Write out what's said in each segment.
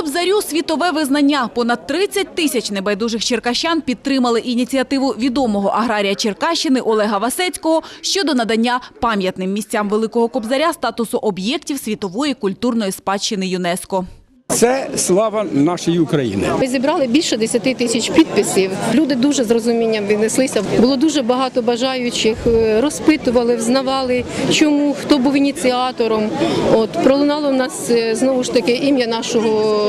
Кобзарю світове визнання. Понад 30 тисяч небайдужих черкащан підтримали ініціативу відомого аграрія Черкащини Олега Васецького щодо надання пам'ятним місцям Великого Кобзаря статусу об'єктів світової культурної спадщини ЮНЕСКо. Це слава нашої України. Ми зібрали більше 10 тисяч підписів. Люди дуже з розумінням віднеслися. Було дуже багато бажаючих, е, розпитували, взнавали, чому хто був ініціатором. От пролунало в нас е, знову ж таки ім'я нашого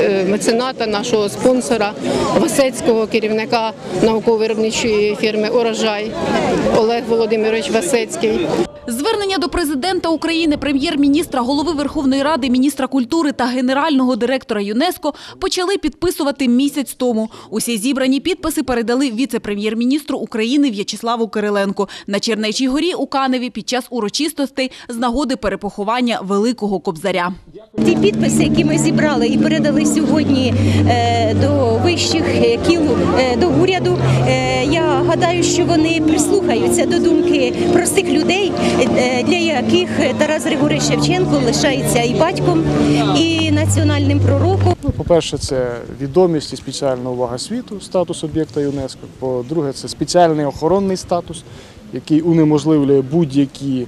е, мецената, нашого спонсора Васецького, керівника науково-виробничої фірми Урожай Олег Володимирович Васецький. Звернення до президента України, прем'єр-міністра, голови Верховної Ради, міністра культури та генерального директора ЮНЕСКО почали підписувати місяць тому. Усі зібрані підписи передали віце-прем'єр-міністру України В'ячеславу Кириленку на Чернечій горі у Каневі під час урочистостей з нагоди перепоховання Великого Кобзаря. Ті підписи, які ми зібрали і передали сьогодні е, до вищих е, кіл е, до уряду. Я гадаю, що вони прислухаються до думки простих людей, для яких Тарас Григорович Шевченко лишається і батьком, і національним пророком. Ну, по-перше, це відомість і спеціальна увага світу, статус об'єкта ЮНЕСКО. По-друге, це спеціальний охоронний статус, який унеможливлює будь-які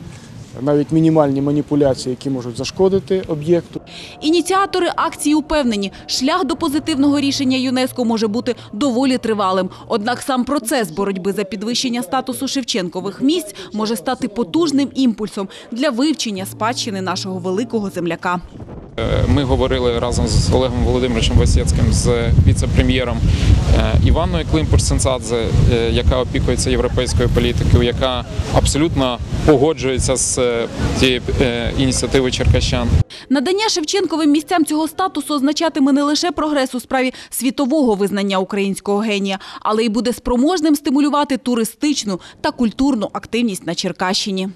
навіть мінімальні маніпуляції, які можуть зашкодити об'єкту. Ініціатори акції упевнені, шлях до позитивного рішення ЮНЕСКО може бути доволі тривалим. Однак сам процес боротьби за підвищення статусу Шевченкових місць може стати потужним імпульсом для вивчення спадщини нашого великого земляка. Ми говорили разом з Олегом Володимировичем Васецьким, з віце-прем'єром е, Іванною Климпуш-Сенцадзе, е, яка опікується європейською політикою, яка абсолютно погоджується з е, цією е, ініціативою черкащан. Надання Шевченковим місцям цього статусу означатиме не лише прогрес у справі світового визнання українського генія, але й буде спроможним стимулювати туристичну та культурну активність на Черкащині.